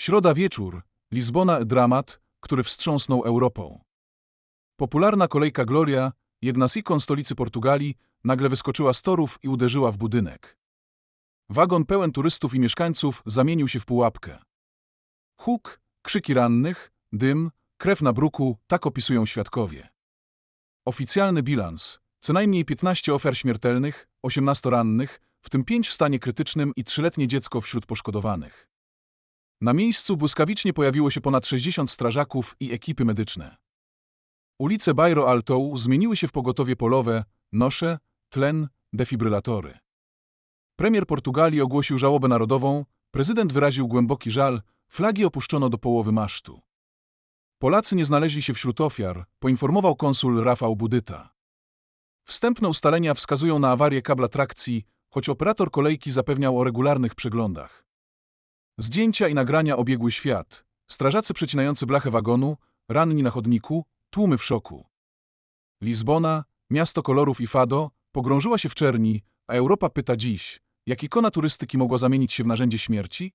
Środa wieczór, Lizbona dramat, który wstrząsnął Europą. Popularna kolejka Gloria, jedna z ikon stolicy Portugalii, nagle wyskoczyła z torów i uderzyła w budynek. Wagon pełen turystów i mieszkańców zamienił się w pułapkę. Huk, krzyki rannych, dym, krew na bruku, tak opisują świadkowie. Oficjalny bilans. Co najmniej 15 ofiar śmiertelnych, 18 rannych, w tym 5 w stanie krytycznym i 3-letnie dziecko wśród poszkodowanych. Na miejscu błyskawicznie pojawiło się ponad 60 strażaków i ekipy medyczne. Ulice Bairro Alto zmieniły się w pogotowie polowe, nosze, tlen, defibrylatory. Premier Portugalii ogłosił żałobę narodową, prezydent wyraził głęboki żal, flagi opuszczono do połowy masztu. Polacy nie znaleźli się wśród ofiar, poinformował konsul Rafał Budyta. Wstępne ustalenia wskazują na awarię kabla trakcji, choć operator kolejki zapewniał o regularnych przeglądach. Zdjęcia i nagrania obiegły świat. Strażacy przecinający blachę wagonu, ranni na chodniku, tłumy w szoku. Lizbona, miasto kolorów i fado, pogrążyła się w czerni, a Europa pyta dziś, jak ikona turystyki mogła zamienić się w narzędzie śmierci?